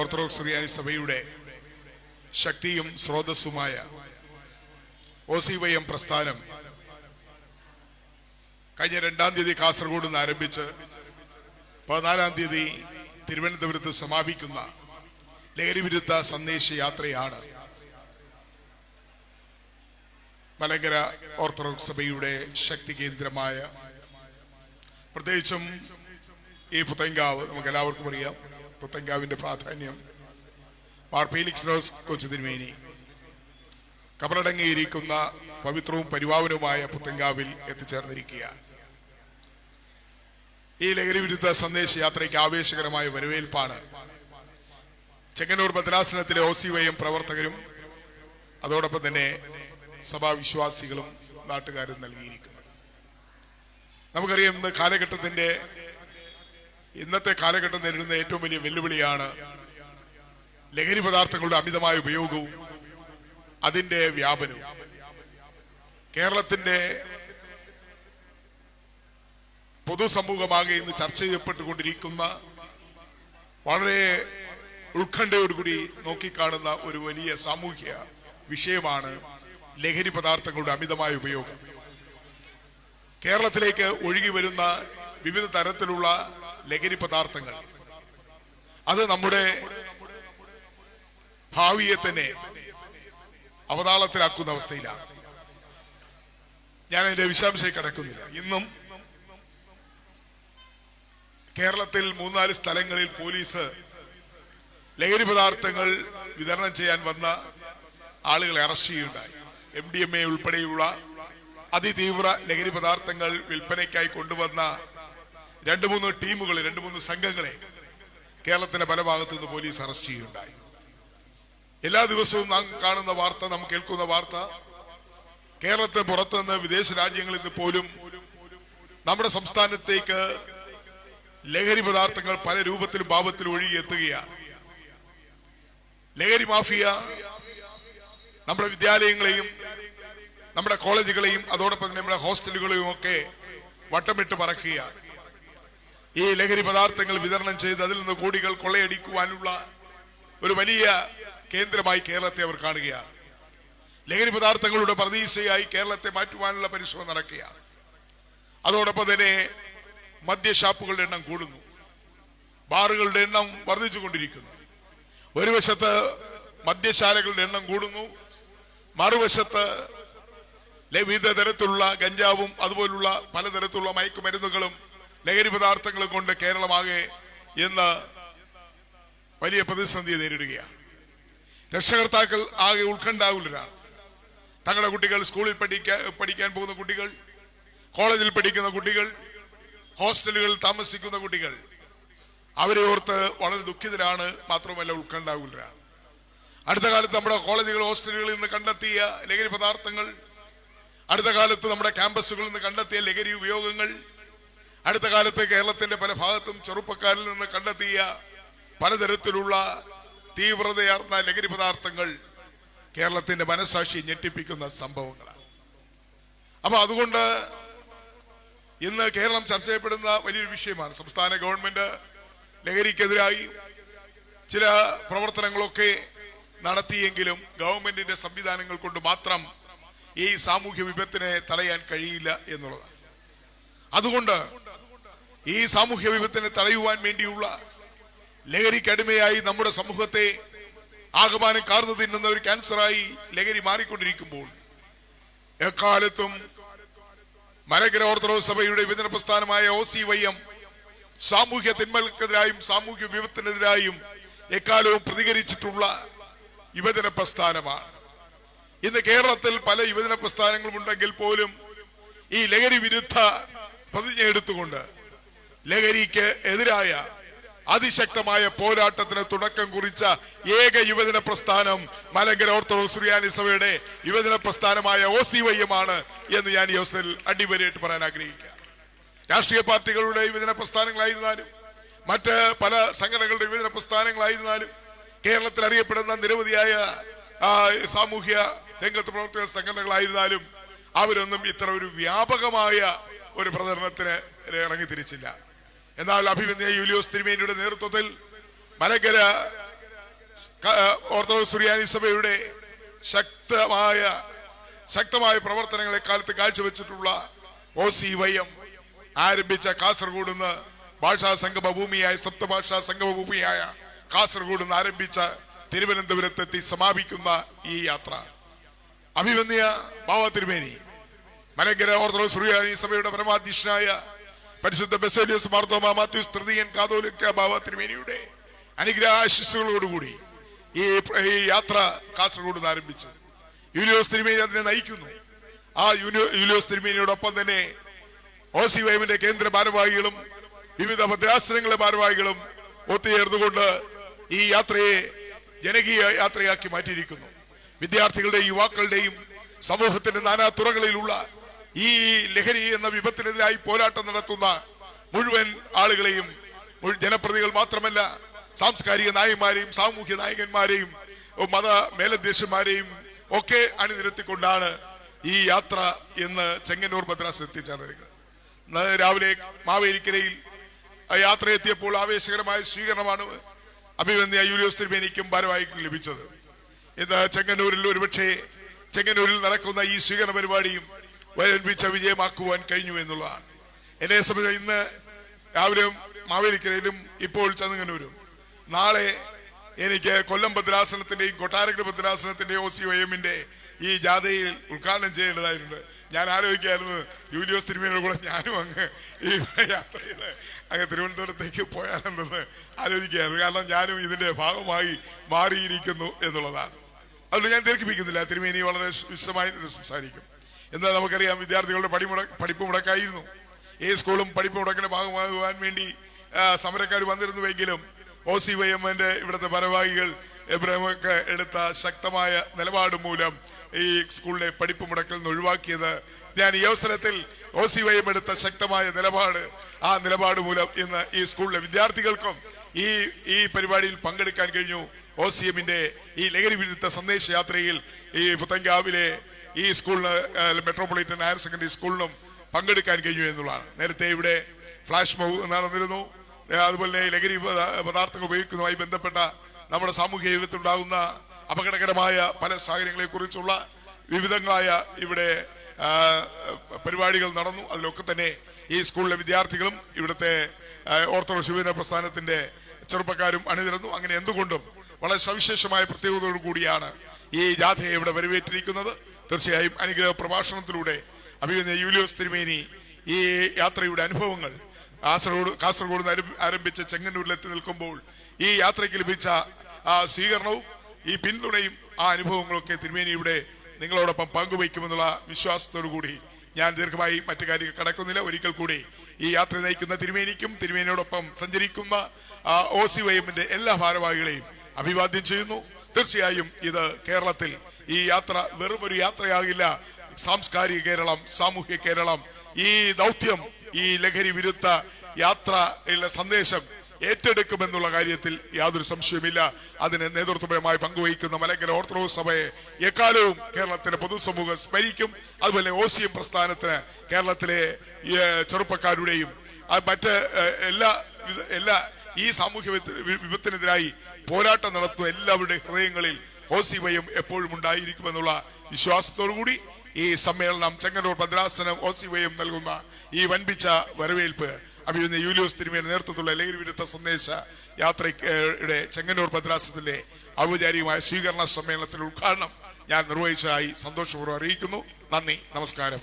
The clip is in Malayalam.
ഓർത്തഡോക്സ് റിയാനി സഭയുടെ ശക്തിയും സ്രോതസ്സുമായ ഒ സി വൈ എം പ്രസ്ഥാനം കഴിഞ്ഞ രണ്ടാം തീയതി കാസർഗോഡ് നിന്ന് ആരംഭിച്ച് പതിനാലാം തീയതി തിരുവനന്തപുരത്ത് സമാപിക്കുന്ന ലഹരിവിരുദ്ധ സന്ദേശ യാത്രയാണ് മലങ്കര ഓർത്തഡോക്സ് സഭയുടെ ശക്തി കേന്ദ്രമായ പ്രത്യേകിച്ചും ഈ പുത്തങ്കാവ് നമുക്ക് എല്ലാവർക്കും അറിയാം. പുത്തങ്കാവിന്റെ പ്രാധാന്യം. മാർ ഫീലിക്സ് റോസ് കൊച്ചു തിരുമേനി. കബറടങ്ങിയിരിക്കുന്ന പവിത്രവും പരിപാവനവുമായ പുത്തങ്കാവിൽ എത്തിച്ചേർന്നിരിക്കുക ഈ ലഹരി വിരുദ്ധ സന്ദേശ യാത്രയ്ക്ക് ആവേശകരമായ വരവേൽപ്പാണ്. ചെങ്ങന്നൂർ ഭദ്രാസനത്തിലെ ഒ സി വൈ എം പ്രവർത്തകരും അതോടൊപ്പം തന്നെ സഭാവിശ്വാസികളും നാട്ടുകാരും നൽകിയിരിക്കുന്നു നമുക്കറിയാം ഇന്ന് കാലഘട്ടത്തിന്റെ ഇന്നത്തെ കാലഘട്ടം നേരിടുന്ന ഏറ്റവും വലിയ വെല്ലുവിളിയാണ് ലഹരി പദാർത്ഥങ്ങളുടെ അമിതമായ ഉപയോഗവും അതിന്റെ വ്യാപനവും. കേരളത്തിന്റെ പൊതുസമൂഹമാകെ ഇന്ന് ചർച്ച ചെയ്യപ്പെട്ടുകൊണ്ടിരിക്കുന്ന വളരെ ഉത്കണ്ഠയോടുകൂടി നോക്കിക്കാണുന്ന ഒരു വലിയ സാമൂഹ്യ വിഷയമാണ് ലഹരി പദാർത്ഥങ്ങളുടെ അമിതമായ ഉപയോഗം. കേരളത്തിലേക്ക് ഒഴുകി വരുന്ന വിവിധ തരത്തിലുള്ള ലഹരി പദാർത്ഥങ്ങൾ. അത് നമ്മുടെ ഭാവിയെ തന്നെ അവതാളത്തിലാക്കുന്ന അവസ്ഥയിലാണ്. ഞാൻ അതിന്റെ വിശദാംശം കടക്കുന്നില്ല. ഇന്നും കേരളത്തിൽ മൂന്നാൽ സ്ഥലങ്ങളിൽ പോലീസ് ലഹരി പദാർത്ഥങ്ങൾ വിതരണം ചെയ്യാൻ വന്ന ആളുകളെ അറസ്റ്റ് ചെയ്യുകയുണ്ടായി. എം ഡി എം എ ഉൾപ്പെടെയുള്ള അതിതീവ്ര ലഹരി പദാർത്ഥങ്ങൾ വിൽപ്പനയ്ക്കായി കൊണ്ടുവന്ന രണ്ട് മൂന്ന് ടീമുകളെ രണ്ട് മൂന്ന് സംഘങ്ങളെ കേരളത്തിന്റെ പല ഭാഗത്തു നിന്ന് പോലീസ് അറസ്റ്റ് ചെയ്യുകയുണ്ടായി. എല്ലാ ദിവസവും നാം കാണുന്ന വാർത്ത നാം കേൾക്കുന്ന വാർത്ത കേരളത്തെ പുറത്തുനിന്ന് വിദേശ രാജ്യങ്ങളിൽ നിന്ന് പോലും നമ്മുടെ സംസ്ഥാനത്തേക്ക് ലഹരി പദാർത്ഥങ്ങൾ പല രൂപത്തിലും ഭാവത്തിലും ഒഴുകിയെത്തുകയാണ്. ലഹരി മാഫിയ നമ്മുടെ വിദ്യാലയങ്ങളെയും നമ്മുടെ കോളേജുകളെയും അതോടൊപ്പം തന്നെ നമ്മുടെ ഹോസ്റ്റലുകളെയും ഒക്കെ വട്ടമിട്ട് പറക്കുകയാണ് ഈ ലഹരി പദാർത്ഥങ്ങൾ വിതരണം ചെയ്ത് അതിൽ നിന്ന് കോടികൾ കൊള്ളയടിക്കുവാനുള്ള ഒരു വലിയ കേന്ദ്രമായി കേരളത്തെ അവർ കാണുകയാണ്. ലഹരി പദാർത്ഥങ്ങളുടെ പ്രതീക്ഷയായി കേരളത്തെ മാറ്റുവാനുള്ള പരിശ്രമം നടക്കുകയാണ്. അതോടൊപ്പം തന്നെ മദ്യഷാപ്പുകളുടെ എണ്ണം കൂടുന്നു. ബാറുകളുടെ എണ്ണം വർദ്ധിച്ചു കൊണ്ടിരിക്കുന്നു. ഒരു വശത്ത് മദ്യശാലകളുടെ എണ്ണം കൂടുന്നു. മറുവശത്ത് വിവിധ തരത്തിലുള്ള ഗഞ്ചാവും അതുപോലുള്ള പലതരത്തിലുള്ള മയക്കുമരുന്നുകളും ലഹരി പദാർത്ഥങ്ങൾ കൊണ്ട് കേരളമാകെ ഇന്ന് വലിയ പ്രതിസന്ധി നേരിടുകയാണ്. രക്ഷകർത്താക്കൾ ആകെ ഉത്കണ്ഠാകുലരാണ്. തങ്ങളുടെ കുട്ടികൾ സ്കൂളിൽ പഠിക്കാൻ പഠിക്കാൻ പോകുന്ന കുട്ടികൾ കോളേജിൽ പഠിക്കുന്ന കുട്ടികൾ ഹോസ്റ്റലുകളിൽ താമസിക്കുന്ന കുട്ടികൾ അവരെ ഓർത്ത് വളരെ ദുഃഖിതരാണ് മാത്രമല്ല ഉത്കണ്ഠാകുലരാണ്. അടുത്ത കാലത്ത് നമ്മുടെ കോളേജുകൾ ഹോസ്റ്റലുകളിൽ നിന്ന് കണ്ടെത്തിയ ലഹരി പദാർത്ഥങ്ങൾ അടുത്ത കാലത്ത് നമ്മുടെ ക്യാമ്പസുകളിൽ നിന്ന് കണ്ടെത്തിയ ലഹരി ഉപയോഗങ്ങൾ അടുത്ത കാലത്ത് കേരളത്തിന്റെ പല ഭാഗത്തും ചെറുപ്പക്കാരിൽ നിന്ന് കണ്ടെത്തിയ പലതരത്തിലുള്ള തീവ്രതയാർന്ന ലഹരി പദാർത്ഥങ്ങൾ കേരളത്തിന്റെ മനസാക്ഷി ഞെട്ടിപ്പിക്കുന്ന സംഭവങ്ങളാണ്. അപ്പൊ അതുകൊണ്ട് ഇന്ന് കേരളം ചർച്ച ചെയ്യപ്പെടുന്ന വലിയൊരു വിഷയമാണ്. സംസ്ഥാന ഗവൺമെന്റ് ലഹരിക്കെതിരായി ചില പ്രവർത്തനങ്ങളൊക്കെ നടത്തിയെങ്കിലും ഗവൺമെന്റിന്റെ സംവിധാനങ്ങൾ കൊണ്ട് മാത്രം ഈ സാമൂഹ്യ വിപത്തിനെ തടയാൻ കഴിയില്ല എന്നുള്ളതാണ്. അതുകൊണ്ട് ഈ സാമൂഹ്യ വിപത്തിനെ തടയുവാൻ വേണ്ടിയുള്ള ലഹരിക്കടിമയായി നമ്മുടെ സമൂഹത്തെ ആകമാനം കാർന്നു തിന്നുന്ന ഒരു ക്യാൻസറായി ലഹരി മാറിക്കൊണ്ടിരിക്കുമ്പോൾ എക്കാലത്തും മലങ്കര ഓർത്തഡോക്സ് സഭയുടെ വിഭജന പ്രസ്ഥാനമായ ഒ സി വൈ എം സാമൂഹ്യ തിന്മകൾക്കെതിരായും സാമൂഹ്യ വിപത്തിനെതിരായും എക്കാലവും പ്രതികരിച്ചിട്ടുള്ള യുവജന പ്രസ്ഥാനമാണ്. ഇന്ന് കേരളത്തിൽ പല യുവജന പ്രസ്ഥാനങ്ങളും ഉണ്ടെങ്കിൽ പോലും ഈ ലഹരി വിരുദ്ധ പ്രതിജ്ഞ എടുത്തുകൊണ്ട് ലഹരിക്ക് എതിരായ അതിശക്തമായ പോരാട്ടത്തിന് തുടക്കം കുറിച്ച ഏക യുവജന പ്രസ്ഥാനം മലങ്കര ഓർത്തഡോക്സ് സുറിയാനി സഭയുടെ യുവജന പ്രസ്ഥാനമായ ഒ സി വൈ എന്ന് ഞാൻ ഈ അവസരത്തിൽ അടിവരയിട്ട് പറയാൻ ആഗ്രഹിക്കുക. രാഷ്ട്രീയ പാർട്ടികളുടെ യുവജന പ്രസ്ഥാനങ്ങളായിരുന്നാലും മറ്റ് പല സംഘടനകളുടെ യുവജന പ്രസ്ഥാനങ്ങളായിരുന്നാലും കേരളത്തിൽ അറിയപ്പെടുന്ന നിരവധിയായ സാമൂഹ്യ രംഗത്ത് പ്രവർത്തക സംഘടനകളായിരുന്നാലും അവരൊന്നും ഇത്ര ഒരു വ്യാപകമായ ഒരു പ്രചരണത്തിന് ഇറങ്ങി തിരിച്ചില്ല എന്നാൽ അഭിമന്യ യൂലിയോസ് തിരുമേനിയുടെ നേതൃത്വത്തിൽ മലങ്കര ഓർത്തഡോക്സ് സുറിയാനി സഭയുടെ ശക്തമായ ശക്തമായ പ്രവർത്തനങ്ങളെ കാലത്ത് കാഴ്ചവെച്ചിട്ടുള്ള ഒ സി വൈ എം ആരംഭിച്ച കാസർഗോഡ് നിന്ന് ഭാഷാ സംഗമ ഭൂമിയായ സപ്തഭാഷാ സംഗമ ഭൂമിയായ കാസർഗോഡ് നിന്ന് ആരംഭിച്ച തിരുവനന്തപുരത്തെത്തി സമാപിക്കുന്ന ഈ യാത്ര. അഭിമന്യ ബാബ തിരുമേനി മലങ്കര ഓർത്തഡോക്സ് സുറിയാനി സഭയുടെ പരമാധ്യക്ഷനായ പരിശുദ്ധ ബസേലിയസ് മാർത്തോമ മാത്യു സ്ത്രീയൻ കാതോലിക്ക ബാബ തിരുമേനിയുടെ അനുഗ്രഹ ആശിസ്സുകളോടുകൂടി ഈ ഈ യാത്ര കാസർഗോഡ് ആരംഭിച്ചു. യൂലിയോസ് തിരുമേനി അതിനെ നയിക്കുന്നു. ആ യൂനിയോ യൂലിയോസ് തിരുമേനിയോടൊപ്പം തന്നെ ഒ സി വൈമിന്റെ കേന്ദ്ര ഭാരവാഹികളും വിവിധ ഭദ്രാസനങ്ങളിലെ ഭാരവാഹികളും ഒത്തുചേർന്നുകൊണ്ട് ഈ യാത്രയെ ജനകീയ യാത്രയാക്കി മാറ്റിയിരിക്കുന്നു. വിദ്യാർത്ഥികളുടെയും യുവാക്കളുടെയും സമൂഹത്തിന്റെ നാനാ തുറകളിലുള്ള ഈ ലഹരി എന്ന വിപത്തിനെതിരായി പോരാട്ടം നടത്തുന്ന മുഴുവൻ ആളുകളെയും ജനപ്രതികൾ മാത്രമല്ല സാംസ്കാരിക നായകന്മാരെയും സാമൂഹ്യ നായകന്മാരെയും മത മേലധ്യക്ഷന്മാരെയും ഒക്കെ അണിനിരത്തിക്കൊണ്ടാണ് ഈ യാത്ര ഇന്ന് ചെങ്ങന്നൂർ മദ്രാസ് എത്തിച്ചേർന്നിരിക്കുന്നത്. രാവിലെ മാവേലിക്കരയിൽ യാത്ര എത്തിയപ്പോൾ ആവേശകരമായ സ്വീകരണമാണ് അഭിനന്ദിയ യൂലിയോസ് തിരുമേനിക്കും ഭാരവാഹിക്കും ലഭിച്ചത്. ഇന്ന് ചെങ്ങന്നൂരിൽ ഒരുപക്ഷെ ചെങ്ങന്നൂരിൽ നടക്കുന്ന ഈ സ്വീകരണ പരിപാടിയും വരൻപിച്ച വിജയമാക്കുവാൻ കഴിഞ്ഞു എന്നുള്ളതാണ്. എന്നെ സംബന്ധിച്ച് ഇന്ന് രാവിലെ മാവേലിക്കരയിലും ഇപ്പോൾ ചങ്ങന്നൂരും നാളെ എനിക്ക് കൊല്ലം ഭദ്രാസനത്തിന്റെയും കൊട്ടാരക്കര ഭദ്രാസനത്തിന്റെയും ഒ സി ഒ എമ്മിന്റെ ഈ ജാഥയിൽ ഉദ്ഘാടനം ചെയ്യേണ്ടതായിട്ടുണ്ട്. ഞാൻ ആലോചിക്കായിരുന്നു ജൂലിയോസ് തിരുമേനിയുടെ കൂടെ ഞാനും അങ്ങ് ഈ യാത്രയിൽ അങ്ങ് തിരുവനന്തപുരത്തേക്ക് പോയാലെന്നത് ആലോചിക്കുകയായിരുന്നു. കാരണം ഞാനും ഇതിന്റെ ഭാഗമായി മാറിയിരിക്കുന്നു എന്നുള്ളതാണ്. അതുകൊണ്ട് ഞാൻ ദീർഘിപ്പിക്കുന്നില്ല. തിരുമേനി വളരെ വിശദമായി സംസാരിക്കും. എന്നാൽ നമുക്കറിയാം വിദ്യാർത്ഥികളുടെ പടിമുട പഠിപ്പ് മുടക്കായിരുന്നു. ഈ സ്കൂളും പഠിപ്പ് മുടക്കിന്റെ ഭാഗമാകുവാൻ വേണ്ടി സമരക്കാർ വന്നിരുന്നുവെങ്കിലും ഒ സി വൈ എമ്മിന്റെ ഇവിടുത്തെ ഭാരവാഹികൾ എബ്രഹമൊക്കെ എടുത്ത ശക്തമായ നിലപാട് മൂലം ഈ സ്കൂളിനെ പഠിപ്പ് മുടക്കിൽ നിന്ന് ഒഴിവാക്കിയത്. ഞാൻ ഈ അവസരത്തിൽ ഒ സി വൈ എം എടുത്ത ശക്തമായ നിലപാട് ആ നിലപാട് മൂലം ഇന്ന് ഈ സ്കൂളിലെ വിദ്യാർത്ഥികൾക്കും ഈ ഈ പരിപാടിയിൽ പങ്കെടുക്കാൻ കഴിഞ്ഞു. ഒ സി എമ്മിന്റെ ഈ ലഹരി വിരുദ്ധ സന്ദേശയാത്രയിൽ ഈ പുത്തങ്കാവിലെ ഈ സ്കൂളിന് മെട്രോപൊളിറ്റൻ ഹയർ സെക്കൻഡറി സ്കൂളിനും പങ്കെടുക്കാൻ കഴിഞ്ഞു എന്നുള്ളതാണ്. നേരത്തെ ഇവിടെ ഫ്ലാഷ് മോവ് നടന്നിരുന്നു. അതുപോലെ ലഹരി പദാ- പദാർത്ഥങ്ങൾ ഉപയോഗിക്കുന്നതുമായി ബന്ധപ്പെട്ട നമ്മുടെ സാമൂഹ്യ ജീവിതത്തിലുണ്ടാകുന്ന അപകടകരമായ പല സാഹചര്യങ്ങളെ കുറിച്ചുള്ള വിവിധങ്ങളായ ഇവിടെ പരിപാടികൾ നടന്നു. അതിലൊക്കെ തന്നെ ഈ സ്കൂളിലെ വിദ്യാർത്ഥികളും ഇവിടുത്തെ ഓർത്തഡോക്സ് യുവജന പ്രസ്ഥാനത്തിന്റെ ചെറുപ്പക്കാരും അണിനിരന്നു. അങ്ങനെ എന്തുകൊണ്ടും വളരെ സവിശേഷമായ പ്രത്യേകതയോടു കൂടിയാണ് ഈ ജാഥയെ ഇവിടെ വരവേറ്റിരിക്കുന്നത്. തീർച്ചയായും അനുഗ്രഹ പ്രഭാഷണത്തിലൂടെ അഭിനന്ദ യൂലിയോസ് തിരുമേനി ഈ യാത്രയുടെ അനുഭവങ്ങൾ. കാസർഗോഡ് കാസർഗോഡ് നിന്ന് ആരം- ആരംഭിച്ച ചെങ്ങന്നൂരിലെത്തി നിൽക്കുമ്പോൾ ഈ യാത്രയ്ക്ക് ലഭിച്ച ആ സ്വീകരണവും ഈ പിന്തുണയും ആ അനുഭവങ്ങളൊക്കെ തിരുമേനി ഇവിടെ നിങ്ങളോടൊപ്പം പങ്കുവയ്ക്കുമെന്നുള്ള വിശ്വാസത്തോടു കൂടി ഞാൻ ദീർഘമായി മറ്റു കാര്യങ്ങൾ കടക്കുന്നില്ല. ഒരിക്കൽ കൂടി ഈ യാത്ര നയിക്കുന്ന തിരുമേനിക്കും തിരുമേനിയോടൊപ്പം സഞ്ചരിക്കുന്ന ഒ സി വൈ എമ്മിന്റെ എല്ലാ ഭാരവാഹികളെയും അഭിവാദ്യം ചെയ്യുന്നു. തീർച്ചയായും ഇത് കേരളത്തിൽ ഈ യാത്ര വെറും ഒരു യാത്രയാകില്ല. സാംസ്കാരിക കേരളം സാമൂഹ്യ കേരളം ഈ ദൗത്യം ഈ ലഹരി വിരുദ്ധ യാത്രയിലെ സന്ദേശം ഏറ്റെടുക്കുമെന്നുള്ള കാര്യത്തിൽ യാതൊരു സംശയവുമില്ല. അതിന് നേതൃത്വപരമായി പങ്കുവഹിക്കുന്ന മലങ്കര ഓർത്തഡോക്സ് സഭയെ എക്കാലവും കേരളത്തിന്റെ പൊതുസമൂഹം സ്മരിക്കും. അതുപോലെ ഒ സി പ്രസ്ഥാനത്തിന് കേരളത്തിലെ ചെറുപ്പക്കാരുടെയും മറ്റ് എല്ലാ എല്ലാ ഈ സാമൂഹ്യ വിപത്തിനെതിരായി പോരാട്ടം നടത്തുന്ന എല്ലാവരുടെ ഹൃദയങ്ങളിൽ ഓസിവയും എപ്പോഴും ഉണ്ടായിരിക്കുമെന്നുള്ള വിശ്വാസത്തോടുകൂടി ഈ സമ്മേളനം ചെങ്ങന്നൂർ ഭദ്രാസനം ഓസിവയും നൽകുന്ന ഈ വൻപിച്ച വരവേൽപ്പ് അഭിനന്ദ യൂലിയോസ് തിരുമേന്റെ നേതൃത്വത്തിലുള്ള ലഹരി വിരുദ്ധ സന്ദേശ യാത്രയുടെ ചെങ്ങന്നൂർ ഭദ്രാസനത്തിലെ ഔപചാരികമായ സ്വീകരണ സമ്മേളനത്തിൽ ഉദ്ഘാടനം ഞാൻ നിർവഹിച്ചതായി സന്തോഷപൂർവം അറിയിക്കുന്നു. നന്ദി നമസ്കാരം.